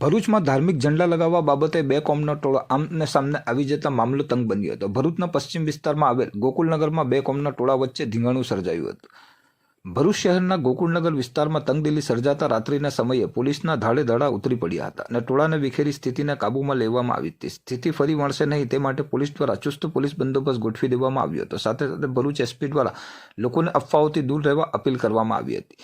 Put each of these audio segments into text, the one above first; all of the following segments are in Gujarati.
ભરૂચમાં ધાર્મિક ઝંડા લગાવવા બાબતે બે કોમનો ટોળો આમને સામને આવી જતા મામલો તંગ બન્યો હતો. ભરૂચના પશ્ચિમ વિસ્તારમાં આવેલ ગોકુલનગરમાં બે કોમના ટોળા વચ્ચે ધીંગાણું સર્જાયું હતું. ભરૂચ શહેરના ગોકુળનગર વિસ્તારમાં તંગદિલી સર્જાતા રાત્રિના સમયે પોલીસના ધાડે ધડા ઉતરી પડ્યા હતા અને ટોળાને વિખેરી સ્થિતિને કાબૂમાં લેવામાં આવી હતી. સ્થિતિ ફરી વળશે નહીં તે માટે પોલીસ દ્વારા ચુસ્ત પોલીસ બંદોબસ્ત ગોઠવી દેવામાં આવ્યો હતો. સાથે સાથે ભરૂચ એસપી દ્વારા લોકોને અફવાઓથી દૂર રહેવા અપીલ કરવામાં આવી હતી.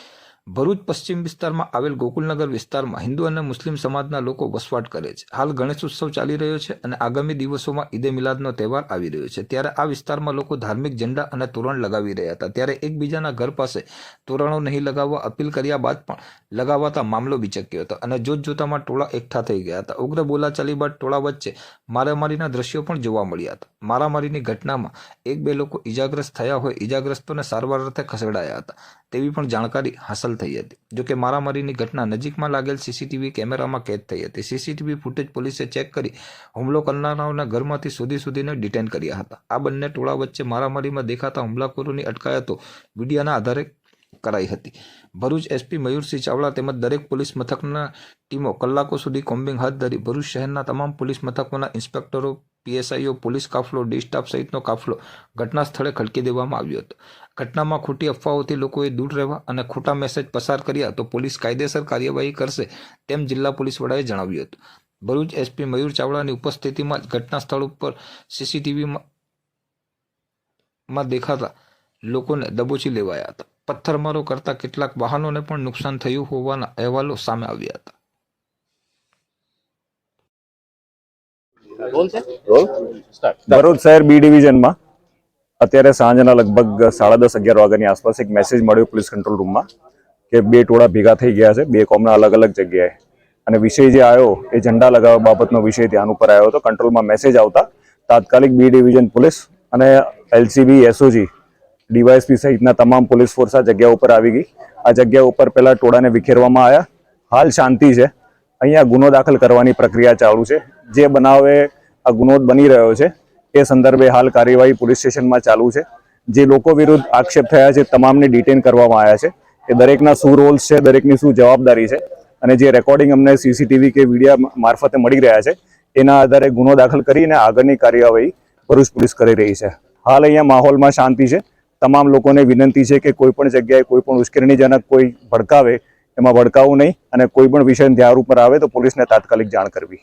ભરૂચ પશ્ચિમ વિસ્તારમાં આવેલ ગોકુલનગર વિસ્તારમાં હિન્દુ અને મુસ્લિમ સમાજના લોકો વસવાટ કરે છે. હાલ ગણેશ ઉત્સવ ચાલી રહ્યો છે અને આગામી દિવસોમાં ઈદે મિલાદનો તહેવાર આવી રહ્યો છે. ત્યારે આ વિસ્તારમાં લોકો ધાર્મિક ઝંડા અને તોરણ લગાવી રહ્યા હતા. ત્યારે એકબીજાના ઘર પાસે તોરણો નહીં લગાવવા અપીલ કર્યા બાદ પણ લગાવાતા મામલો બિચક્યો હતો અને જોત જોતામાં ટોળા એકઠા થઈ ગયા હતા. ઉગ્ર બોલાચાલી બાદ ટોળા વચ્ચે મારામારીના દ્રશ્યો પણ જોવા મળ્યા હતા. મારામારીની ઘટનામાં એક બે લોકો ઈજાગ્રસ્ત થયા હોય ઈજાગ્રસ્તોને સારવાર અર્થે ખસેડાયા હતા. તેવી પણ જાણકારી હાંસલ થઈ હતી. જોકે મારામારીની ઘટના નજીકમાં લાગેલ સીસીટીવી કેમેરામાં કેદ થઈ હતી. સીસીટીવી ફૂટેજ પોલીસે ચેક કરી હુમલો કરનારાઓના ઘરમાંથી શોધી શોધીને ડિટેન કર્યા હતા. આ બંને ટોળા વચ્ચે મારામારીમાં દેખાતા હુમલાખોરોની અટકાયતો મીડિયાના આધારે કરાઈ હતી. ભરૂચ એસપી મયુરસિંહ ચાવડા તેમજ દરેક પોલીસ મથકના ટીમો કલાકો સુધી કોમ્બિંગ હાથ ધરી ભરૂચ શહેરના તમામ પોલીસ મથકોના ઇન્સ્પેક્ટરો પીએસઆઈઓ, પોલીસ કાફલો ડી સ્ટાફ સહિતનો કાફલો ઘટના સ્થળે ખડકી દેવામાં આવ્યો હતો. ઘટનામાં ખોટી અફવાઓથી લોકોએ દૂર રહેવા અને ખોટા મેસેજ પસાર કર્યા તો પોલીસ કાયદેસર કાર્યવાહી કરશે તેમ જિલ્લા પોલીસ વડાએ જણાવ્યું હતું. ભરૂચ એસપી મયુર ચાવડાની ઉપસ્થિતિમાં ઘટના સ્થળ ઉપર સીસીટીવીમાં દેખાતા લોકોને દબોચી લેવાયા હતા. પથ્થરમારો કરતા કેટલાક વાહનોને પણ નુકસાન થયું હોવાના અહેવાલો સામે આવ્યા હતા. રોલ ભરૂચ શહેર બી ડિવિઝનમાં. અત્યારે સાંજના લગભગ સાડા દસ અગિયાર વાગ્યાની આસપાસ એક મેસેજ મળ્યો પોલીસ કંટ્રોલ રૂમમાં કે બે ટોળા ભેગા થઈ ગયા છે બે કોમના અલગ અલગ જગ્યાએ. અને વિષય જે આવ્યો એ ઝંડા લગાવવા બાબતનો વિષય ધ્યાન ઉપર આવ્યો હતો. કંટ્રોલમાં મેસેજ આવતા તાત્કાલિક બી ડિવિઝન પોલીસ અને એલસીબી એસઓજી ડીવાયએસપી સહિતના તમામ પોલીસ ફોર્સ આ જગ્યા ઉપર આવી ગઈ. આ જગ્યા ઉપર પહેલા ટોળાને વિખેરવામાં આવ્યા. હાલ શાંતિ છે. અહીંયા ગુનો દાખલ કરવાની પ્રક્રિયા ચાલુ છે. જે બનાવે આ ગુનો બની રહ્યો છે, એ સંદર્ભે હાલ કાર્યવાહી પોલીસ સ્ટેશનમાં ચાલુ છે. જે લોકો વિરુદ્ધ આક્ષેપ થયા છે, તમામને ડિટેન કરવામાં આવ્યા છે. એ દરેકના શું રોલ્સ છે, દરેકની શું જવાબદારી છે, અને જે રેકોર્ડિંગ અમને સીસીટીવી કે વિડીયા મારફતે મળી રહ્યા છે, એના આધારે ગુનો દાખલ કરીને આગળની કાર્યવાહી ભરૂચ પોલીસ કરી રહી છે. હાલ અહીંયા માહોલમાં શાંતિ છે. તમામ લોકોને વિનંતી છે કે કોઈ પણ જગ્યાએ કોઈ પણ ઉશ્કેરણીજનક કોઈ ભડકાવે, એમાં ભડકાવું નહીં, અને કોઈ પણ વિષય ધ્યાન ઉપર આવે તો પોલીસને તાત્કાલિક જાણ કરવી.